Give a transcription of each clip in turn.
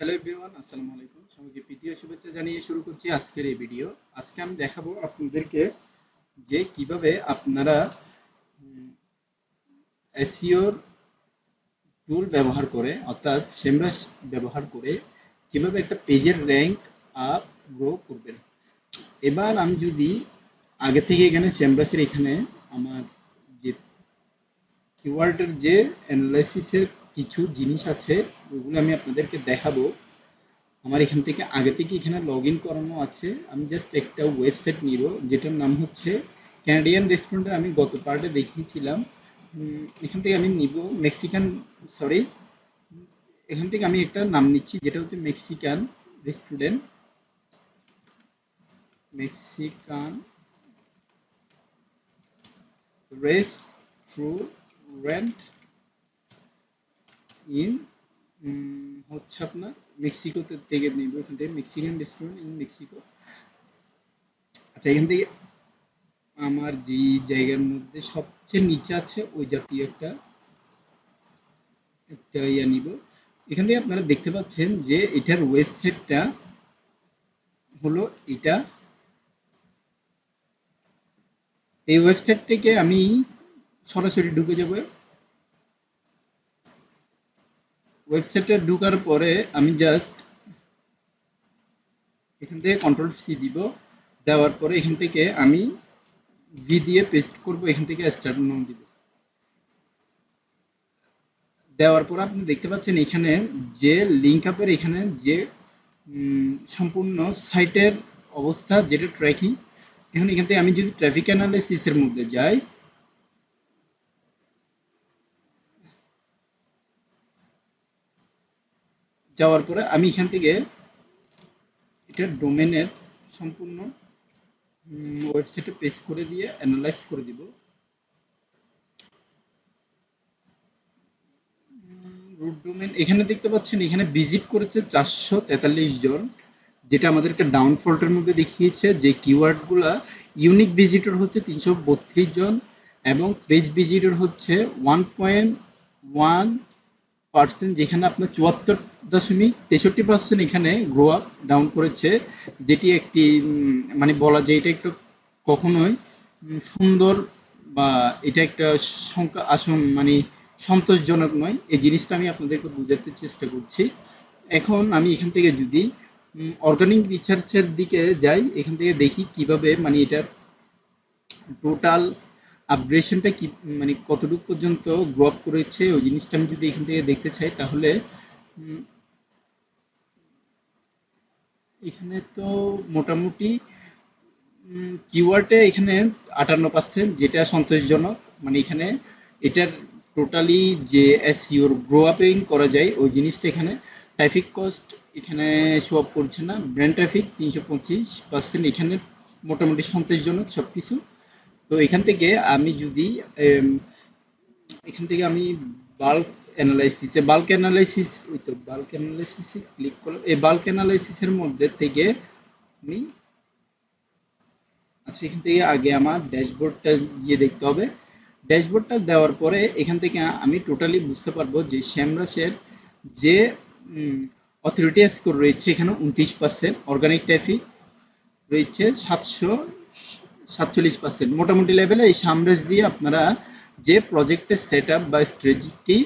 Hello everyone আসসালামু আলাইকুম। সবাইকে প্রীতীয় শুভেচ্ছা জানিয়ে শুরু করছি আজকের এই ভিডিও। আজকে আমি দেখাবো আপনাদেরকে যে কীভাবে আপনারা এসিওর টুল ব্যবহার করে, অর্থাৎ সেমরাস ব্যবহার করে কীভাবে একটা পেজের র্যাঙ্ক আপ গ্রো করবেন। এবার আমি যদি আগে থেকে এখানে সেমরাসের এখানে আমার যে কিওয়ার্ডের যে অ্যানালাইসিসের কিছু জিনিস আছে, ওগুলো আমি আপনাদেরকে দেখাবো। আমার এখান থেকে আগে থেকে এখানে লগ ইন করানো আছে। আমি জাস্ট একটা ওয়েবসাইট নিব, যেটার নাম হচ্ছে ক্যানাডিয়ান রেস্টুরেন্টে আমি গত পার্টে দেখিয়েছিলাম। এখান থেকে আমি নিব মেক্সিকান সরি এখান থেকে আমি একটা নাম নিচ্ছি, যেটা হচ্ছে Mexican restaurant Mexican restaurant in হচ্ছে আপনার মেক্সিকোতে থেকে নিব, এখান থেকে মেক্সিকান রেস্টুরেন্ট ইন মেক্সিকো আচ্ছা এখান থেকে আমার যে জায়গার মধ্যে সবচেয়ে নিচে আছে, ওই জাতীয় একটা একটা ইয়া নিব। এখান থেকে আপনারা দেখতে পাচ্ছেন যে এটার ওয়েবসাইটটা হলো এটা। এই ওয়েবসাইট থেকে আমি সরাসরি ঢুকে যাব। ওয়েবসাইটে ঢুকার পরে আমি জাস্ট এখান থেকে কন্ট্রোল সি দিব। দেওয়ার পরে এখান থেকে আমি ভি দিয়ে পেস্ট করব, এখান থেকে স্টার্ট নাম দিব। দেওয়ার পর আপনি দেখতে পাচ্ছেন এখানে যে লিঙ্ক আপের এখানে যে সম্পূর্ণ সাইটের অবস্থা, যেটা ট্র্যাকিং এখন এখান থেকে আমি যদি ট্রাফিক অ্যানালিসিসের মধ্যে যাই যাওয়ার পরে আমি এখান থেকে এটা ডোমেনের সম্পূর্ণ ওয়েবসাইটে পেস্ট করে দিয়ে অ্যানালাইজ করে দিব। রুট ডোমেন এখানে দেখতে পাচ্ছেন, এখানে ভিজিট করেছে চারশো তেতাল্লিশ জন, যেটা আমাদেরকে ডাউন ফল্টের মধ্যে দেখিয়েছে যে কিওয়ার্ডগুলা ইউনিক ভিজিটর হচ্ছে তিনশো বত্রিশ জন এবং পেজ ভিজিটর হচ্ছে ওয়ান পয়েন্ট ওয়ান পার্সেন্ট যেখানে আপনার চুয়াত্তর দশমিক তেষট্টি পার্সেন্ট এখানে গ্রো আপ ডাউন করেছে, যেটি একটি মানে বলা যায় এটা একটু কখনোই সুন্দর বা এটা একটা সংখ্যা আসন মানে সন্তোষজনক নয়। এই জিনিসটা আমি আপনাদেরকে বোঝাতে চেষ্টা করছি। এখন আমি এখান থেকে যদি অর্গানিক রিসার্চের দিকে যাই, এখান থেকে দেখি কীভাবে মানে এটার টোটাল আপগ্রেশনটা কি মানে কতটুকু পর্যন্ত গ্রো আপ করেছে, ওই জিনিসটা আমি যদি এখান থেকে দেখতে চাই, তাহলে এখানে তো মোটামুটি কিওয়ার্ডে এখানে আটান্ন পার্সেন্ট যেটা সন্তোষজনক। মানে এখানে এটার টোটালি যে এসইওর গ্রো আপেং করা যায়, ওই জিনিসটা এখানে ট্রাফিক কস্ট এখানে শো আপ করছে না। ব্র্যান্ড ট্রাফিক তিনশো পঁচিশ পার্সেন্ট এখানে মোটামুটি সন্তোষজনক সব কিছু তো এখান থেকে আমি যদি এখান থেকে আমি বাল্ক অ্যানালাইসিসে বাল্ক অ্যানালাইসিস ওই তো বাল্ক অ্যানালাইসিসে ক্লিক করলাম। এই বাল্ক অ্যানালাইসিসের মধ্যে থেকে আমি আচ্ছা এখান থেকে আগে আমার ড্যাশবোর্ডটা গিয়ে দেখতে হবে। ড্যাশবোর্ডটা দেওয়ার পরে এখান থেকে আমি টোটালি বুঝতে পারব যে শ্যামরাসের যে অথরিটি স্কোর রয়েছে এখানে উনত্রিশ পার্সেন্ট অর্গানিক ট্রাফিক রয়েছে সাতশো সাতচল্লিশ পার্সেন্ট মোটামুটি লেভেলে এই সামরেজ দিয়ে আপনারা যে প্রজেক্টের সেট আপ বা স্ট্র্যাটেজি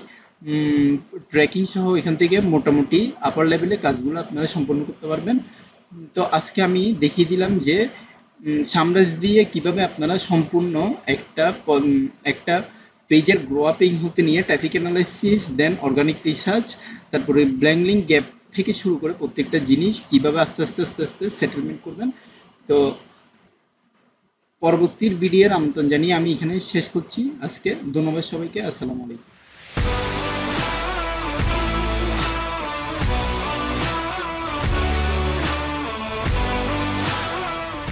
ট্র্যাকিং সহ এখান থেকে মোটামুটি আপার লেভেলে কাজগুলো আপনারা সম্পন্ন করতে পারবেন। তো আজকে আমি দেখিয়ে দিলাম যে সামরাজ দিয়ে কীভাবে আপনারা সম্পূর্ণ একটা একটা পেজের গ্রো আপিং হতে নিয়ে traffic analysis then organic research তারপরে ব্ল্যাঙ্কলিং গ্যাপ থেকে শুরু করে প্রত্যেকটা জিনিস কীভাবে আস্তে আস্তে আস্তে আস্তে সেটেলমেন্ট করবেন। তো পরবর্তীর ভিডিওর আমন্ত্রণ জানিয়ে আমি এখানে শেষ করছি। আজকে ধন্যবাদ সবাইকে। আসসালামু আলাইকুম।